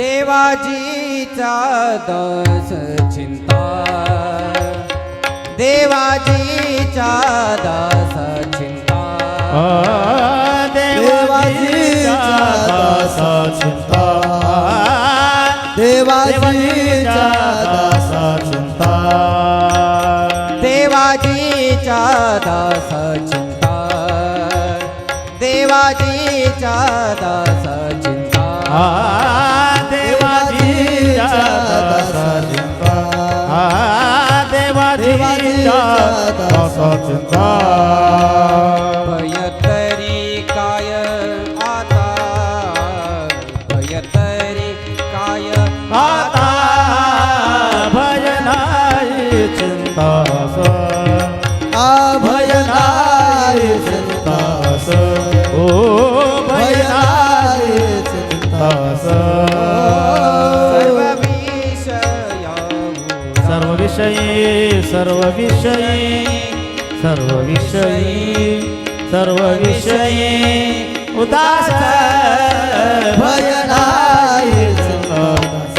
देवाजीचा दस चिंता देवाजीचा दस चिंता देवाजीचा दास चिंता देवाजीचा दास चिंता देवाजीचा दस चिंता देवाजीचा दस चिंता भय तरी काय आता भय तरी काय आता भजनाई चिंतास भजनाई चिंतास ओ भजनाई चिंतास सर्व विषय सर्व विषयी सर्व विषयी सर्व विषयी. उदास भजनाई चिंतास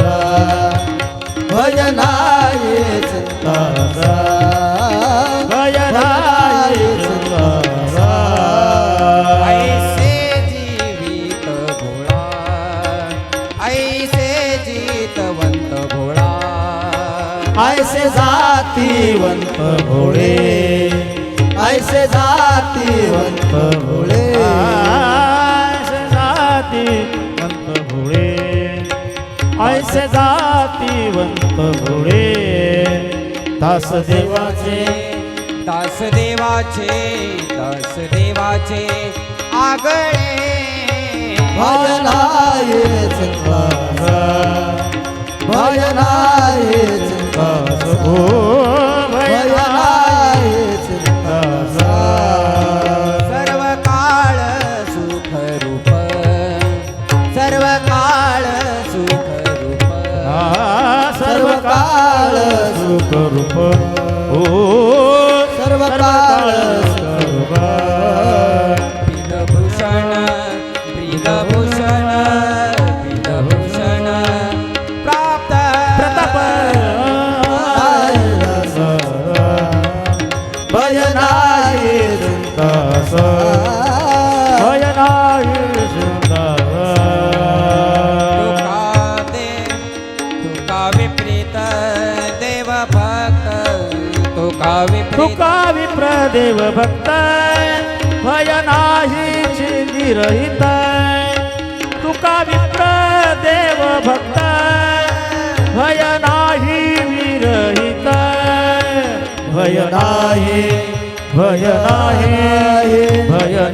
जातीवंत भोळे. ऐसे जातीवंत भोळे. ऐसे जातीवंत भोळे. ऐसे जातीवंत भोळे. दास देवाचे दास देवाचे दास देवाचे आगळे. भजनाये सुख रूप ओ सर्व काळ सुख ब्रीदभूषण ब्रीदभूषण ब्रीदभूषण प्राप्त. प्रताप. भजनाय सुंदास भजनाय तुका विप्रदेव भक्त भय देव विरहित तुका विप्रदेव भक्त भय नाही विरहित भयनाही भय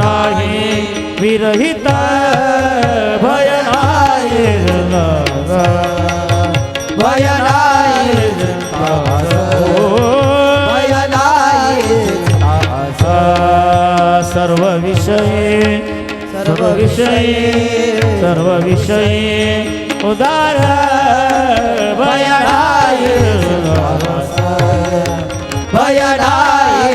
नाही विरहित भय नाई सर्व विषये सर्व विषये सर्व विषये उदार भयडाय भयडाय